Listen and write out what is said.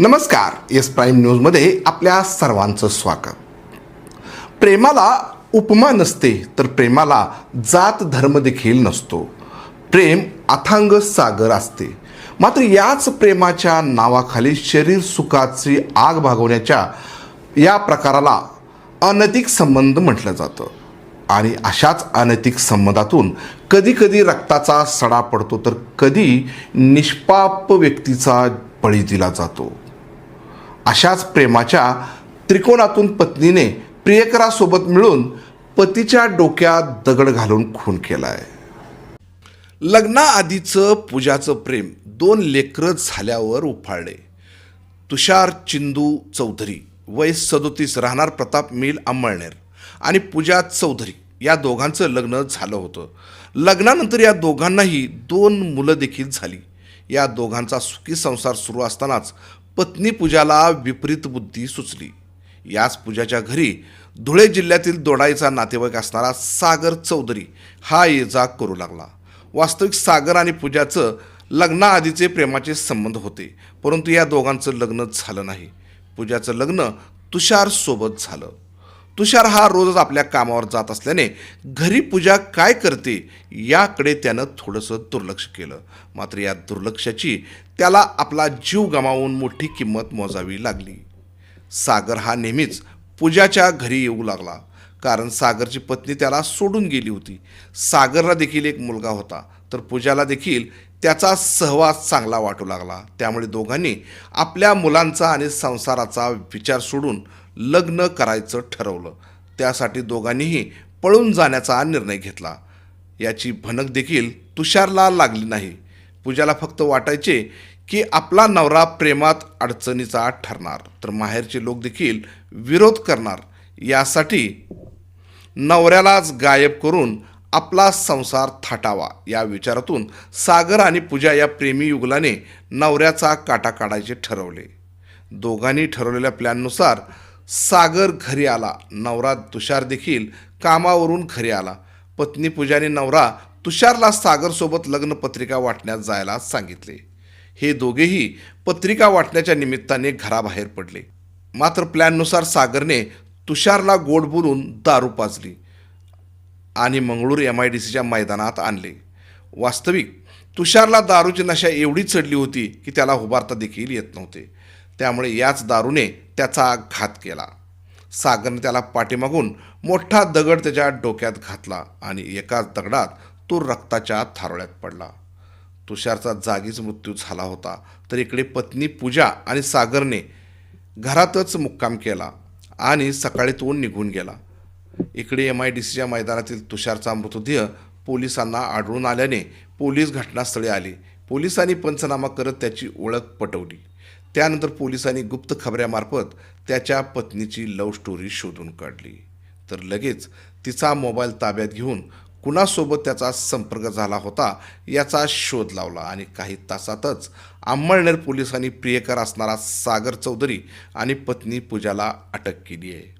नमस्कार yes prime न्यूजमध्ये आपल्या सर्वांचं स्वागत. प्रेमाला उपमा नसते तर प्रेमाला जात धर्म देखील नसतो. प्रेम अथांग सागर असते. मात्र याच प्रेमाच्या नावाखाली शरीर सुखाची आग भागवण्याच्या या प्रकाराला अनैतिक संबंध म्हटलं जातं. आणि अशाच अनैतिक संबंधातून कधी कधी रक्ताचा सडा पडतो तर कधी निष्पाप व्यक्तीचा बळी दिला जातो. अशाच प्रेमाच्या त्रिकोणातून पत्नीने प्रियकरासोबत मिळून पतीच्या डोक्यात दगड घालून खून केला आहे लग्नाआधीचं पूजाचं प्रेम दोन लेकरं झाल्यावर उफाळले. तुषार चिंदू चौधरी वय सदोतीस राहणार प्रताप मिल अंमळनेर आणि पूजा चौधरी या दोघांचं लग्न झालं होतं. लग्नानंतर या दोघांनाही दोन मुलं देखील झाली. या दोघांचा सुखी संसार सुरू असतानाच पत्नी पूजाला विपरीत बुद्धी सुचली. याच पूजाच्या घरी धुळे जिल्ह्यातील दोडाईचा नातेवाईक असणारा सागर चौधरी हा ये जा करू लागला. वास्तविक सागर आणि पूजाचं लग्नाआधीचे प्रेमाचे संबंध होते परंतु या दोघांचं लग्न झालं नाही. पूजाचं लग्न तुषार सोबत झालं. तुषार हा रोजच आपल्या कामावर जात असल्याने घरी पूजा काय करते याकडे त्यानं थोडंसं दुर्लक्ष केलं. मात्र या दुर्लक्षाची त्याला आपला जीव गमावून मोठी किंमत मोजावी लागली. सागर हा नेहमीच पूजाच्या घरी येऊ लागला. कारण सागरची पत्नी त्याला सोडून गेली होती. सागरला देखील एक मुलगा होता. तर पूजाला देखील त्याचा सहवास चांगला वाटू लागला. त्यामुळे दोघांनी आपल्या मुलांचा आणि संसाराचा विचार सोडून लग्न करायचं ठरवलं. त्यासाठी दोघांनीही पळून जाण्याचा निर्णय घेतला. याची भनक देखील तुषारला लागली नाही. पूजाला फक्त वाटायचे की आपला नवरा प्रेमात अडचणीचा ठरणार. तर माहेरचे लोक देखील विरोध करणार. यासाठी नवऱ्यालाच गायब करून आपला संसार थाटावा या विचारातून सागर आणि पूजा या प्रेमी युगलाने नवऱ्याचा काटा काढायचे ठरवले. दोघांनी ठरवलेल्या प्लॅननुसार सागर घरी आला. नवरा तुषार देखील कामावरून घरी आला. पत्नी पूजाने नवरा तुषारला सागरसोबत लग्नपत्रिका वाटण्यात जायला सांगितले. हे दोघेही पत्रिका वाटण्याच्या निमित्ताने घराबाहेर पडले. मात्र प्लॅननुसार सागरने तुषारला गोड बोलून दारू पाजली. आणि मंगळूर एम आय डी सीच्या मैदानात आणले. वास्तविक तुषारला दारूची नशा एवढी चढली होती की त्याला उभारता देखील येत नव्हते. त्यामुळे याच दारूने त्याचा घात केला. सागरने त्याला पाठीमागून मोठा दगड त्याच्या डोक्यात घातला आणि एकाच दगडात तो रक्ताच्या थारोळ्यात पडला. तुषारचा जागीच मृत्यू झाला होता तर इकडे पत्नी पूजा आणि सागरने घरातच मुक्काम केला आणि सकाळी तो निघून गेला. इकडे एम आय डी सीच्या मैदानातील तुषारचा मृतदेह पोलिसांना आढळून आल्याने पोलीस घटनास्थळी आले. पोलिसांनी पंचनामा करत त्याची ओळख पटवली. त्यानंतर पोलिसांनी गुप्त खबऱ्यामार्फत त्याच्या पत्नीची लव्ह स्टोरी शोधून काढली. तर लगेच तिचा मोबाईल ताब्यात घेऊन कुणासोबत त्याचा संपर्क झाला होता याचा शोध लावला आणि काही तासातच अंमळनेर पोलिसांनी प्रियकर असणारा सागर चौधरी आणि पत्नी पूजाला अटक केली आहे.